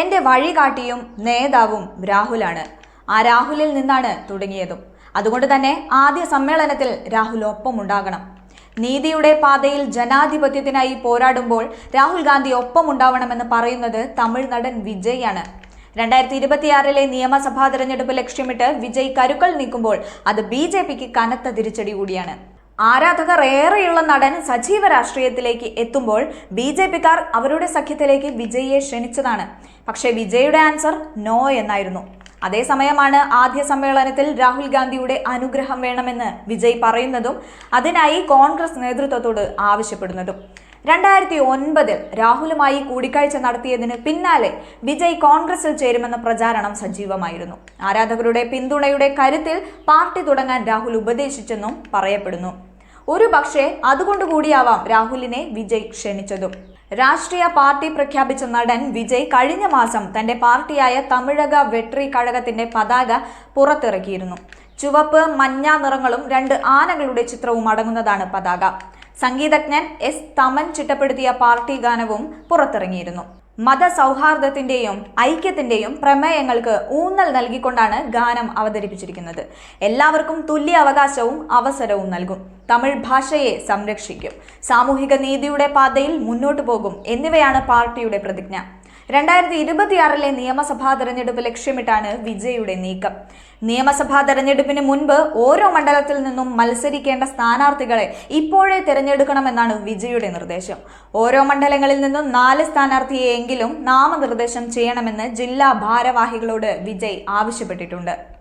എന്റെ വഴികാട്ടിയും നേതാവും രാഹുലാണ്. ആ രാഹുലിൽ നിന്നാണ് തുടങ്ങിയതും. അതുകൊണ്ട് തന്നെ ആദ്യ സമ്മേളനത്തിൽ രാഹുൽ ഒപ്പമുണ്ടാകണം നീതിയുടെ പാതയിൽ ജനാധിപത്യത്തിനായി പോരാടുമ്പോൾ രാഹുൽ ഗാന്ധി ഒപ്പമുണ്ടാവണമെന്ന് പറയുന്നത് തമിഴ് നടൻ വിജയ് ആണ് രണ്ടായിരത്തി ഇരുപത്തിയാറിലെ നിയമസഭാ തെരഞ്ഞെടുപ്പ് ലക്ഷ്യമിട്ട് വിജയ് കരുക്കൾ നീക്കുമ്പോൾ അത് ബി കനത്ത തിരിച്ചടി കൂടിയാണ്. ആരാധകർ ഏറെയുള്ള നടൻ സജീവ രാഷ്ട്രീയത്തിലേക്ക് എത്തുമ്പോൾ ബി ജെ പിക്കാർ അവരുടെ സഖ്യത്തിലേക്ക് വിജയിയെ ക്ഷണിച്ചതാണ്. പക്ഷേ വിജയുടെ ആൻസർ നോ എന്നായിരുന്നു. അതേസമയമാണ് ആദ്യ സമ്മേളനത്തിൽ രാഹുൽ ഗാന്ധിയുടെ അനുഗ്രഹം വേണമെന്ന് വിജയ് പറയുന്നതും അതിനായി കോൺഗ്രസ് നേതൃത്വത്തോട് ആവശ്യപ്പെടുന്നതും. രണ്ടായിരത്തി ഒൻപതിൽ രാഹുലുമായി കൂടിക്കാഴ്ച നടത്തിയതിന് പിന്നാലെ വിജയ് കോൺഗ്രസിൽ ചേരുമെന്ന പ്രചാരണം സജീവമായിരുന്നു. ആരാധകരുടെ പിന്തുണയുടെ കരുത്തിൽ പാർട്ടി തുടങ്ങാൻ രാഹുൽ ഉപദേശിച്ചെന്നും പറയപ്പെടുന്നു. ഒരു പക്ഷേ അതുകൊണ്ടുകൂടിയാവാം രാഹുലിനെ വിജയ് ക്ഷണിച്ചതും. രാഷ്ട്രീയ പാർട്ടി പ്രഖ്യാപിച്ച നടൻ വിജയ് കഴിഞ്ഞ മാസം തന്റെ പാർട്ടിയായ തമിഴക വെട്രി കഴകത്തിന്റെ പതാക പുറത്തിറക്കിയിരുന്നു. ചുവപ്പ് മഞ്ഞ നിറങ്ങളും രണ്ട് ആനകളുടെ ചിത്രവും അടങ്ങുന്നതാണ് പതാക. സംഗീതജ്ഞൻ എസ് തമൻ ചിട്ടപ്പെടുത്തിയ പാർട്ടി ഗാനവും പുറത്തിറങ്ങിയിരുന്നു. മതസൗഹാർദ്ദത്തിന്റെയും ഐക്യത്തിന്റെയും പ്രമേയങ്ങൾക്ക് ഊന്നൽ നൽകിക്കൊണ്ടാണ് ഗാനം അവതരിപ്പിച്ചിരിക്കുന്നത്. എല്ലാവർക്കും തുല്യ അവകാശവും അവസരവും നൽകും. തമിഴ് ഭാഷയെ സംരക്ഷിക്കും. സാമൂഹിക നീതിയുടെ പാതയിൽ മുന്നോട്ടു പോകും എന്നിവയാണ് പാർട്ടിയുടെ പ്രതിജ്ഞ. രണ്ടായിരത്തി ഇരുപത്തിയാറിലെ നിയമസഭാ തെരഞ്ഞെടുപ്പ് ലക്ഷ്യമിട്ടാണ് വിജയുടെ നീക്കം. നിയമസഭാ തെരഞ്ഞെടുപ്പിന് മുൻപ് ഓരോ മണ്ഡലത്തിൽ നിന്നും മത്സരിക്കേണ്ട സ്ഥാനാർത്ഥികളെ ഇപ്പോഴേ തിരഞ്ഞെടുക്കണമെന്നാണ് വിജയുടെ നിർദ്ദേശം. ഓരോ മണ്ഡലങ്ങളിൽ നിന്നും നാല് സ്ഥാനാർത്ഥിയെങ്കിലും നാമനിർദ്ദേശം ചെയ്യണമെന്ന് ജില്ലാ ഭാരവാഹികളോട് വിജയ് ആവശ്യപ്പെട്ടിട്ടുണ്ട്.